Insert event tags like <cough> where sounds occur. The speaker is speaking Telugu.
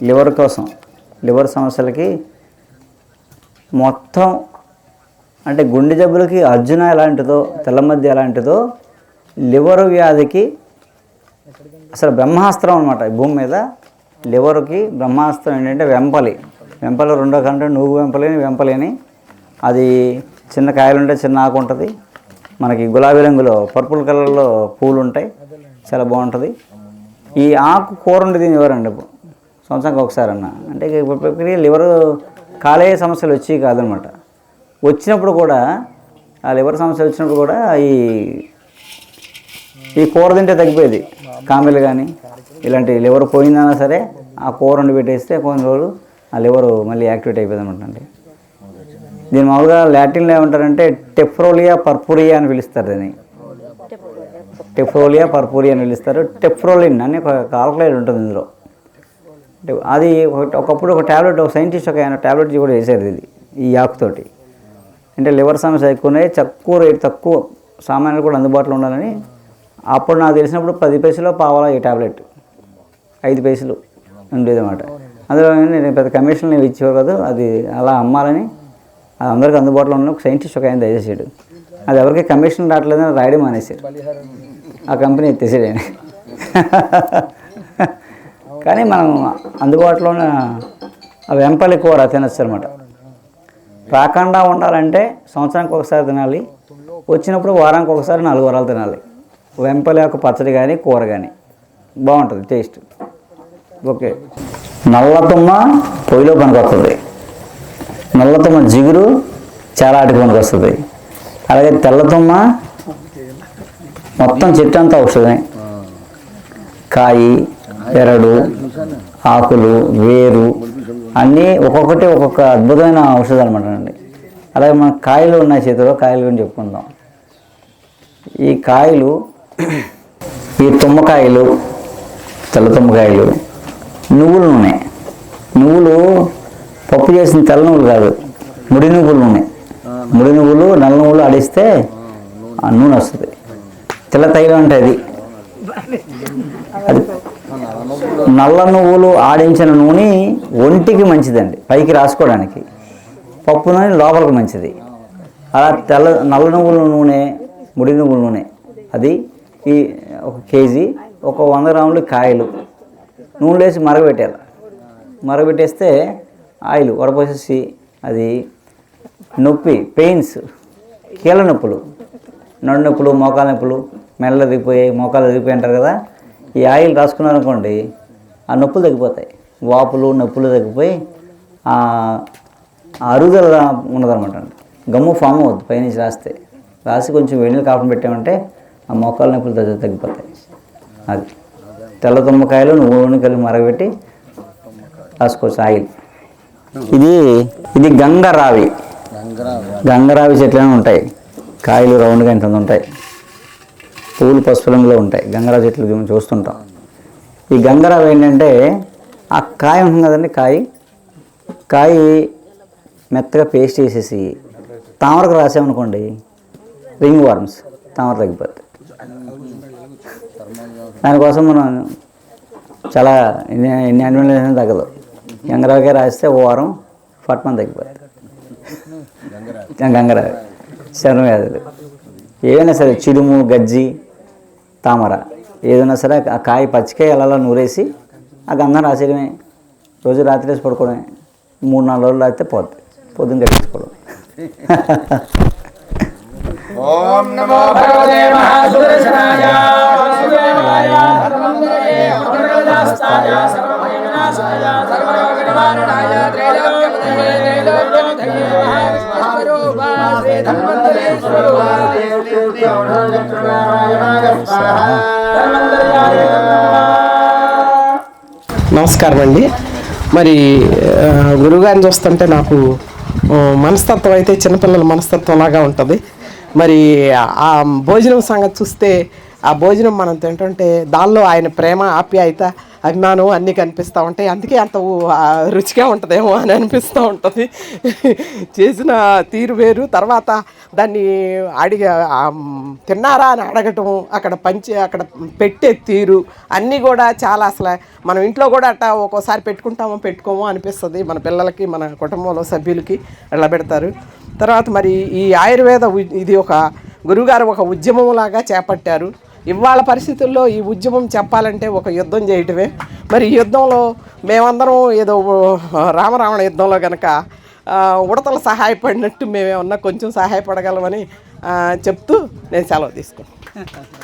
లివర్ కోసం లివర్ సమస్యలకి మొత్తం అంటే గుండె జబ్బులకి అర్జున ఎలాంటిదో తెల్లమద్ది ఎలాంటిదో లివర్ వ్యాధికి అసలు బ్రహ్మాస్త్రం అనమాట భూమి మీద. లివర్కి బ్రహ్మాస్త్రం ఏంటంటే వెంపలి. వెంపలి రెండో కంటే నువ్వు వెంపలేని వెంపలేని. అది చిన్న కాయలు ఉంటే చిన్న ఆకు ఉంటుంది. మనకి గులాబీ రంగులో పర్పుల్ కలర్లో పూలు ఉంటాయి. చాలా బాగుంటుంది. ఈ ఆకు కూర ఉండి ఎవరండి? సంవత్సరానికి ఒకసారి అన్న. అంటే ఇప్పుడు లివర్ కాలేయ సమస్యలు వచ్చి కాదనమాట. వచ్చినప్పుడు కూడా ఆ లివర్ సమస్య వచ్చినప్పుడు కూడా ఈ ఈ కూర తింటే తగ్గిపోయేది. కామెలు కానీ ఇలాంటి లివర్ పోయిందన్నా సరే ఆ కూర వండి పెట్టేస్తే కొన్ని రోజులు ఆ లివర్ మళ్ళీ యాక్టివేట్ అయిపోయింది అనమాట అండి. దీని మామూలుగా లాటిన్లో ఏమంటారంటే టెఫ్రోలియా పర్పురియా అని పిలుస్తారు దీన్ని. టెఫ్రోలియా. పర్పురియా అని పిలుస్తారు. టెఫ్రోలిన్ అని ఒక కాల్కులేట్ ఉంటుంది ఇందులో. అంటే అది ఒక- ఒకప్పుడు ఒక టాబ్లెట్ ఒక సైంటిస్ట్ ఒక ఆయన టాబ్లెట్ కూడా వేసేది ఇది ఈ ఆకుతోటి అంటే లివర్ సమస్య ఎక్కువ ఉన్నాయి తక్కువ రేట్ తక్కువ సామాన్యులు కూడా అందుబాటులో ఉండాలని అప్పుడు నాకు తెలిసినప్పుడు పది పైసలు పావాలా ఈ టాబ్లెట్. ఐదు పైసలు ఉండేదన్నమాట. అందులో నేను పెద్ద కమిషన్ ఇచ్చేవారు కదా అది అలా అమ్మాలని అది అందరికీ అందుబాటులో ఉన్న ఒక సైంటిస్ట్ ఒక ఆయన దయచేసాడు అది ఎవరికి కమిషన్ రావట్లేదని రాయడం మానేశారు. ఆ కంపెనీ ఎత్తేసాడు ఆయన కానీ మనం అందుబాటులోనే ఆ వెంపలి కూర తినచ్చు అనమాట రాకుండా ఉండాలంటే సంవత్సరానికి ఒకసారి తినాలి. వచ్చినప్పుడు వారానికి ఒకసారి నాలుగు వారాలు తినాలి. వెంపలి యొక్క పచ్చడి కానీ కూర కానీ బాగుంటుంది టేస్ట్. ఓకే. నల్లతుమ్మ పొయ్యిలో పనికి వస్తుంది నల్లతుమ్మ జిగురు చాలా ఆటికి పనికి వస్తుంది అలాగే తెల్లతుమ్మ మొత్తం చెట్టు అంతా ఔషధమే కాయి ఎరడు ఆకులు వేరు అన్నీ ఒక్కొక్కటి ఒక్కొక్క అద్భుతమైన ఔషధాలు అనమాట అండి. అలాగే మన కాయలు ఉన్నాయి చేతిలో కాయలు గురించి చెప్పుకుందాం. ఈ కాయలు ఈ తుమ్మకాయలు తెల్ల తుమ్మకాయలు నువ్వుల నూనె నువ్వులు పప్పు చేసిన తెల్ల నువ్వులు కాదు ముడి నువ్వులు నూనె ముడి నువ్వులు నల్ల నువ్వులు ఆడిస్తే ఆ నూనె వస్తుంది. తెల్ల తైలం అంటే అది. అది నల్ల నువ్వులు ఆడించిన నూనె ఒంటికి మంచిదండి పైకి రాసుకోవడానికి. పప్పు నూనె లోపలికి మంచిది. అలా తెల్ల నల్ల నువ్వుల నూనె ముడి నువ్వుల నూనె అది ఈ ఒక కేజీ ఒక వంద గ్రాములు కాయలు. నూనెలో వేసి మరగబెట్టాలి మరగబెట్టేస్తే ఆయిల్ వడపోసేసి అది నొప్పి పెయిన్స్ కీళ్ళ నొప్పులు నడు నొప్పులు మోకాల నొప్పులు మెల్ల దిగిపోయాయి మోకాలు దిగిపోయి అంటారు కదా ఈ ఆయిల్ రాసుకున్నారనుకోండి ఆ నొప్పులు తగ్గిపోతాయి. వాపులు నొప్పులు తగ్గిపోయి అరుగుదల ఉన్నదనమాట గమ్ము ఫామ్ అవుద్ది పైనుంచి రాస్తే. రాసి కొంచెం వెన్నీళ్ళు కాపం పెట్టామంటే ఆ మోకాల నొప్పులు తగ్గి- తగ్గిపోతాయి. అది. తెల్ల తుమ్మకాయలు నువ్వు కలిపి మరగబెట్టి రాసుకోవచ్చు ఆయిల్. ఇది ఇది గంగరావి గంగరావి చెట్లనే ఉంటాయి. కాయలు రౌండ్గా ఇంత ఉంటాయి. పూలు పసుపు రంగులో ఉంటాయి. గంగరా చెట్లు మేము చూస్తుంటాం. ఈ గంగరావ ఏంటంటే ఆ కాయ ఉంటుంది కదండి కాయ. కాయ మెత్తగా పేస్ట్ చేసేసి తామరకు రాసామనుకోండి రింగ్ వార్మ్స్ తామర తగ్గిపోతుంది దానికోసం మనం చాలా ఎన్ని ఎన్ని అడ్వాంటేజ్ తగ్గదు. గంగరావకే రాస్తే ఓ వారం ఫట్మన్ తగ్గిపోతుంది గంగరావి శరణం వ్యాధులు ఏదైనా సరే చిరుము గజ్జి తామర ఏదైనా సరే ఆ కాయ పచ్చికాయ అలా నూరేసి ఆ గంధం రాసేయడమే. రోజు రాత్రి వేసి పడుకోవడమే. మూడు నాలుగు రోజులు రాస్తే పోద్ది. పొద్దున్న కట్టించుకోవడం ఓం నమో భగవతే మహాసుదర్శనాయ వాసుదేవాయ ధర్మంతరయే మంగళదాస్తాయ సర్వమహిమనాశాయ సర్వరోగ నమస్కారం అండి మరి ఆ, గురువుగారిని చూస్తుంటే నాకు మనస్తత్వం అయితే చిన్నపిల్లల మనస్తత్వం లాగా ఉంటుంది. మరి ఆ భోజనం సంగతి చూస్తే ఆ భోజనం మనం తింటుంటే దానిలో ఆయన ప్రేమ ఆప్యాయత అభిమానం అన్నీ కనిపిస్తూ ఉంటాయి. అందుకే అంత రుచిగా ఉంటుందేమో అని అనిపిస్తూ ఉంటుంది. చేసిన తీరు వేరు. తర్వాత దాన్ని అడిగ తిన్నారా అని అడగటం అక్కడ పంచి అక్కడ పెట్టే తీరు అన్నీ కూడా చాలా అసలు మనం ఇంట్లో కూడా అట్ట ఒక్కోసారి పెట్టుకుంటామో పెట్టుకోమో అనిపిస్తుంది. మన పిల్లలకి మన కుటుంబంలో సభ్యులకి ఎలా పెడతారు. తర్వాత మరి ఈ ఆయుర్వేద ఇది ఒక గురువుగారు ఒక ఉద్యమంలాగా చేపట్టారు. ఇవాళ పరిస్థితుల్లో ఈ ఉద్యమం చెప్పాలంటే ఒక యుద్ధం చేయటమే. మరి ఈ యుద్ధంలో మేమందరం ఏదో రామరావణ యుద్ధంలో కనుక ఉడతలు సహాయపడినట్టు మేమేమన్నా కొంచెం సహాయపడగలమని చెప్తూ నేను సెలవు తీసుకున్నాను <laughs>